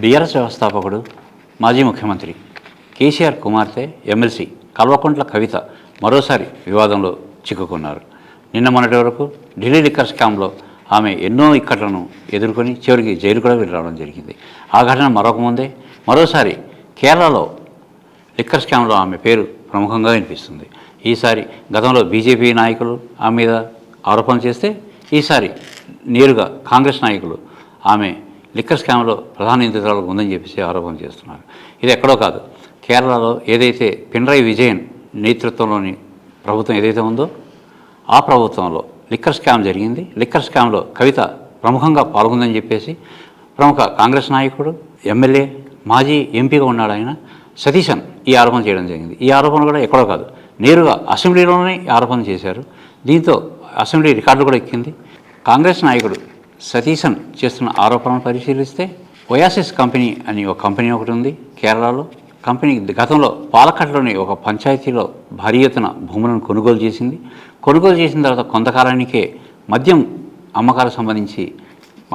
BRS వ్యవస్థాపకుడు మాజీ ముఖ్యమంత్రి కేసీఆర్ కుమార్తె ఎమ్మెల్సీ కల్వకుంట్ల కవిత మరోసారి వివాదంలో చిక్కుకున్నారు. నిన్న మొన్నటి వరకు ఢిల్లీ లిక్కర్ స్కామ్లో ఆమె ఎన్నో ఇక్కట్లను ఎదుర్కొని చివరికి జైలు కూడా వెళ్ళి రావడం జరిగింది. ఆ ఘటన మరొక ముందే మరోసారి కేరళలో లిక్కర్ స్కామ్లో ఆమె పేరు ప్రముఖంగా వినిపిస్తుంది. ఈసారి గతంలో బీజేపీ నాయకులు ఆమె మీద ఆరోపణలు చేస్తే ఈసారి నేరుగా కాంగ్రెస్ నాయకులు ఆమె లిక్కర్ స్కామ్లో ప్రధాన నిందితురాలు ఉందని చెప్పేసి ఆరోపణ చేస్తున్నారు. ఇది ఎక్కడో కాదు. కేరళలో ఏదైతే పినరై విజయన్ నేతృత్వంలోని ప్రభుత్వం ఏదైతే ఉందో ఆ ప్రభుత్వంలో లిక్కర్ స్కామ్ జరిగింది. లిక్కర్ స్కామ్లో కవిత ప్రముఖంగా పాల్గొందని చెప్పేసి ప్రముఖ కాంగ్రెస్ నాయకుడు ఎమ్మెల్యే మాజీ ఎంపీగా ఉన్నాడు ఆయన సతీశన్ ఈ ఆరోపణ చేయడం జరిగింది. ఈ ఆరోపణ కూడా ఎక్కడో కాదు. నేరుగా అసెంబ్లీలోనే ఈ ఆరోపణ చేశారు. దీంతో అసెంబ్లీ రికార్డు కూడా ఎక్కింది. కాంగ్రెస్ నాయకుడు సతీశన్ చేస్తున్న ఆరోపణలు పరిశీలిస్తే ఒయాసిస్ కంపెనీ అని ఒక కంపెనీ ఒకటి ఉంది కేరళలో. కంపెనీ గతంలో పాలకట్లోని ఒక పంచాయతీలో భారీ ఎత్తున భూములను కొనుగోలు చేసింది. కొనుగోలు చేసిన తర్వాత కొంతకాలానికే మద్యం అమ్మకాలకు సంబంధించి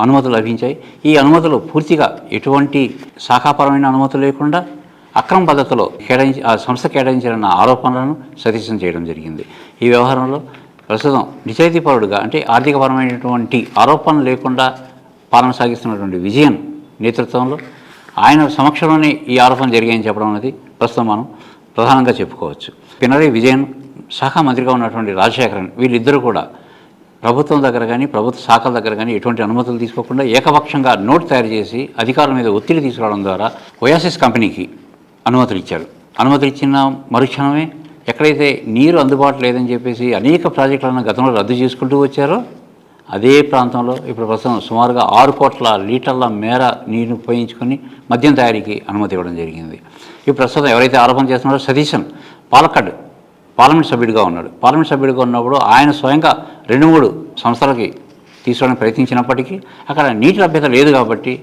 అనుమతులు లభించాయి. ఈ అనుమతులు పూర్తిగా ఎటువంటి శాఖాపరమైన అనుమతులు లేకుండా అక్రమ పద్ధతిలో కేటాయించి ఆ సంస్థ కేటాయించాలన్న ఆరోపణలను సతీశం చేయడం జరిగింది. ఈ వ్యవహారంలో ప్రస్తుతం నిజాయితీపరుడుగా అంటే ఆర్థికపరమైనటువంటి ఆరోపణలు లేకుండా పాలన సాగిస్తున్నటువంటి విజయన్ నేతృత్వంలో ఆయన సమక్షంలోనే ఈ ఆరోపణ జరిగాయని చెప్పడం అనేది ప్రస్తుతం మనం ప్రధానంగా చెప్పుకోవచ్చు. పినరీ విజయన్ శాఖ మంత్రిగా ఉన్నటువంటి రాజశేఖరన్ వీళ్ళిద్దరూ కూడా ప్రభుత్వం దగ్గర కానీ ప్రభుత్వ శాఖల దగ్గర కానీ ఎటువంటి అనుమతులు తీసుకోకుండా ఏకపక్షంగా నోట్ తయారు చేసి అధికారుల మీద ఒత్తిడి తీసుకురావడం ద్వారా ఒయాసిస్ కంపెనీకి అనుమతులు ఇచ్చారు. అనుమతులు ఇచ్చిన మరుక్షణమే ఎక్కడైతే నీరు అందుబాటు లేదని చెప్పేసి అనేక ప్రాజెక్టులను గతంలో రద్దు చేసుకుంటూ వచ్చారో అదే ప్రాంతంలో ఇప్పుడు ప్రస్తుతం సుమారుగా ఆరు కోట్ల లీటర్ల మేర నీరు ఉపయోగించుకొని మద్యం తయారీకి అనుమతి ఇవ్వడం జరిగింది. ఇప్పుడు ప్రస్తుతం ఎవరైతే ఆరోపణ చేస్తున్నారో సతీశన్ పాలక్కడ్ పార్లమెంట్ సభ్యుడిగా ఉన్నాడు. పార్లమెంట్ సభ్యుడిగా ఉన్నప్పుడు ఆయన స్వయంగా రెండు మూడు సంస్థలకి తీసుకోవడానికి ప్రయత్నించినప్పటికీ అక్కడ నీటి లభ్యత లేదు కాబట్టి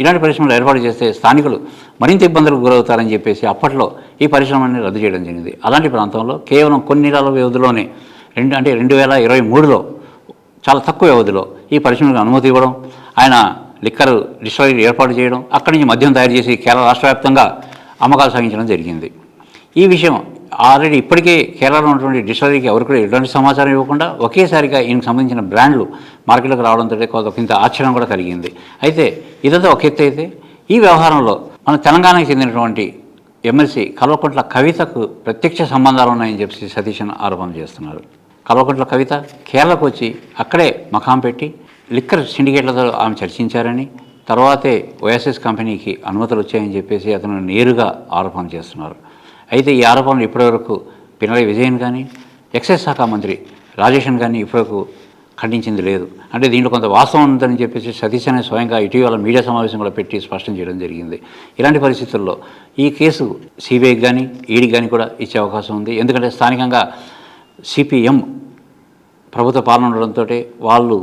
ఇలాంటి పరిశ్రమలు ఏర్పాటు చేస్తే స్థానికులు మరింత ఇబ్బందులకు గురవుతారని చెప్పేసి అప్పట్లో ఈ పరిశ్రమని రద్దు చేయడం జరిగింది. అలాంటి ప్రాంతంలో కేవలం కొన్ని నెలల వ్యవధిలోనే రెండు అంటే రెండు వేల ఇరవై మూడులో చాలా తక్కువ వ్యవధిలో ఈ పరిశ్రమలకు అనుమతి ఇవ్వడం ఆయన లిక్కర్ డిస్టరీ ఏర్పాటు చేయడం అక్కడి నుంచి మద్యం తయారు చేసి కేరళ రాష్ట్ర వ్యాప్తంగా అమ్మకాలు సాగించడం జరిగింది. ఈ విషయం ఆల్రెడీ ఇప్పటికే కేరళలో ఉన్నటువంటి డిస్టరీకి ఎవరికి కూడా ఎటువంటి సమాచారం ఇవ్వకుండా ఒకేసారిగా ఈయనకు సంబంధించిన బ్రాండ్లు మార్కెట్లోకి రావడంతో కొంత కొంత ఆశ్చర్యం కూడా కలిగింది. అయితే ఇదంతా ఒక ఎత్తు అయితే ఈ వ్యవహారంలో మన తెలంగాణకు చెందినటువంటి ఎమ్మెల్సీ కల్వకుంట్ల కవితకు ప్రత్యక్ష సంబంధాలు ఉన్నాయని చెప్పి సతీష్ ఆరోపణ చేస్తున్నారు. కల్వకుంట్ల కవిత కేరళకు వచ్చి అక్కడే మకాం పెట్టి లిక్కర్ సిండికేట్లతో ఆమె చర్చించారని తర్వాతే ఓఎస్ఎస్ కంపెనీకి అనుమతులు వచ్చాయని చెప్పేసి అతను నేరుగా ఆరోపణ చేస్తున్నారు. అయితే ఈ ఆరోపణలు ఇప్పటివరకు పినరయి విజయన్ కానీ ఎక్సైజ్ శాఖ మంత్రి రాజేషన్ కానీ ఇప్పటివరకు ఖండించింది లేదు. అంటే దీంట్లో కొంత వాస్తవం ఉందని చెప్పేసి సతీష్ అనే స్వయంగా ఇటీవల మీడియా సమావేశం కూడా పెట్టి స్పష్టం చేయడం జరిగింది. ఇలాంటి పరిస్థితుల్లో ఈ కేసు సిబిఐకి కానీ ఈడీకి కానీ కూడా ఇచ్చే అవకాశం ఉంది. ఎందుకంటే స్థానికంగా సిపిఎం ప్రభుత్వ పాలన ఉండడంతో వాళ్ళు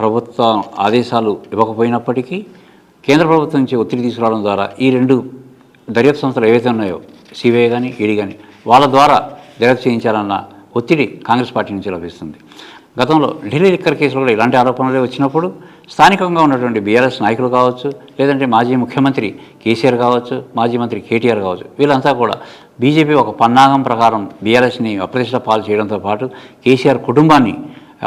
ప్రభుత్వ ఆదేశాలు ఇవ్వకపోయినప్పటికీ కేంద్ర ప్రభుత్వం నుంచి ఒత్తిడి తీసుకురావడం ద్వారా ఈ రెండు దర్యాప్తు సంస్థలు ఏవైతే ఉన్నాయో సిబిఐ కానీ ఈడీ కానీ వాళ్ళ ద్వారా దర్యాప్తు చేయించాలన్న ఒత్తిడి కాంగ్రెస్ పార్టీ నుంచి లభిస్తుంది. గతంలో ఢిల్లీ లిక్కర్ కేసులో కూడా ఇలాంటి ఆరోపణలు వచ్చినప్పుడు స్థానికంగా ఉన్నటువంటి బీఆర్ఎస్ నాయకులు కావచ్చు లేదంటే మాజీ ముఖ్యమంత్రి కేసీఆర్ కావచ్చు మాజీ మంత్రి కేటీఆర్ కావచ్చు వీళ్ళంతా కూడా బీజేపీ ఒక పన్నాగం ప్రకారం బీఆర్ఎస్ని అప్రతిష్ట పాలు చేయడంతో పాటు కేసీఆర్ కుటుంబాన్ని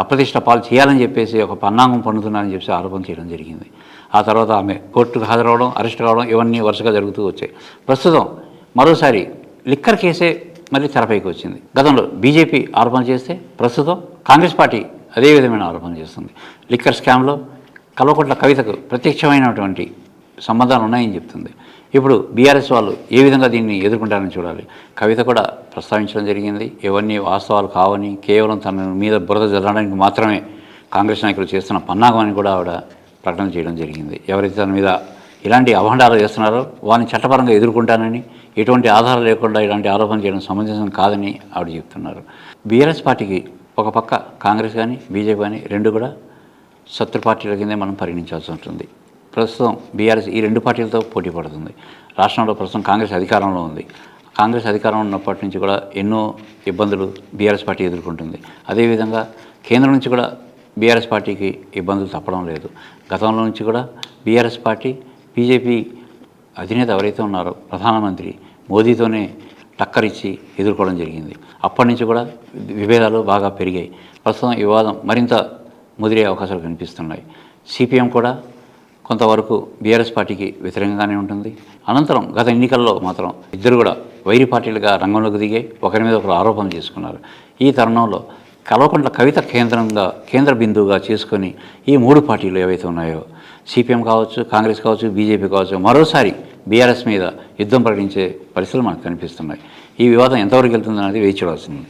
అప్రతిష్ట పాలు చేయాలని చెప్పేసి ఒక పన్నాగం పన్నుతున్నారని చెప్పేసి ఆరోపణ చేయడం జరిగింది. ఆ తర్వాత ఆమె కోర్టుకు హాజరవడం అరెస్ట్ కావడం ఇవన్నీ వరుసగా జరుగుతూ వచ్చాయి. ప్రస్తుతం మరోసారి లిక్కర్ కేసే మళ్ళీ తెరపైకి వచ్చింది. గతంలో బీజేపీ ఆరోపణ చేస్తే ప్రస్తుతం కాంగ్రెస్ పార్టీ అదే విధమైన ఆరోపణ చేస్తుంది. లిక్కర్ స్కామ్లో కల్వకుంట్ల కవితకు ప్రత్యక్షమైనటువంటి సంబంధాలు ఉన్నాయని చెప్తుంది. ఇప్పుడు బీఆర్ఎస్ వాళ్ళు ఏ విధంగా దీన్ని ఎదుర్కొంటారని చూడాలి. కవిత కూడా ప్రస్తావించడం జరిగింది. ఇవన్నీ వాస్తవాలు కావని కేవలం తన మీద బురద జల్లడానికి మాత్రమే కాంగ్రెస్ నాయకులు చేస్తున్న పన్నాగం అని కూడా ఆవిడ ప్రకటన చేయడం జరిగింది. ఎవరైతే తన మీద ఇలాంటి అవహండాలు చేస్తున్నారో వారిని చట్టపరంగా ఎదుర్కొంటానని ఎటువంటి ఆధారం లేకుండా ఇలాంటి ఆరోపణ చేయడం సమంజసం కాదని ఆవిడ చెప్తున్నారు. బీఆర్ఎస్ పార్టీకి ఒక పక్క కాంగ్రెస్ కానీ బీజేపీ కానీ రెండు కూడా శత్రు పార్టీల కిందే మనం పరిగణించాల్సి ఉంటుంది. ప్రస్తుతం బీఆర్ఎస్ ఈ రెండు పార్టీలతో పోటీ పడుతుంది. రాష్ట్రంలో ప్రస్తుతం కాంగ్రెస్ అధికారంలో ఉంది. కాంగ్రెస్ అధికారంలో ఉన్నప్పటి నుంచి కూడా ఎన్నో ఇబ్బందులు బీఆర్ఎస్ పార్టీ ఎదుర్కొంటుంది. అదేవిధంగా కేంద్రం నుంచి కూడా బీఆర్ఎస్ పార్టీకి ఇబ్బందులు తప్పడం లేదు. గతంలో నుంచి కూడా బీఆర్ఎస్ పార్టీ బీజేపీ అధినేత ఎవరైతే ఉన్నారో ప్రధానమంత్రి మోదీతోనే టక్కరిచ్చి ఎదుర్కోవడం జరిగింది. అప్పటి నుంచి కూడా విభేదాలు బాగా పెరిగాయి. ప్రస్తుతం ఈ వివాదం మరింత ముదిరే అవకాశాలు కనిపిస్తున్నాయి. సిపిఎం కూడా కొంతవరకు బీఆర్ఎస్ పార్టీకి వ్యతిరేకంగానే ఉంటుంది. అనంతరం గత ఎన్నికల్లో మాత్రం ఇద్దరు కూడా వైరి పార్టీలుగా రంగంలోకి దిగాయి. ఒకరి మీద ఒకరు ఆరోపణలు చేసుకున్నారు. ఈ తరుణంలో కల్వకుంట్ల కవిత కేంద్రంగా కేంద్ర బిందువుగా చేసుకొని ఈ మూడు పార్టీలు ఏవైతే ఉన్నాయో సిపిఎం కావచ్చు కాంగ్రెస్ కావచ్చు బీజేపీ కావచ్చు మరోసారి బీఆర్ఎస్ మీద యుద్ధం ప్రకటించే పరిస్థితులు మనకు కనిపిస్తున్నాయి. ఈ వివాదం ఎంతవరకు వెళ్తుందనేది వేచి చూడాల్సింది.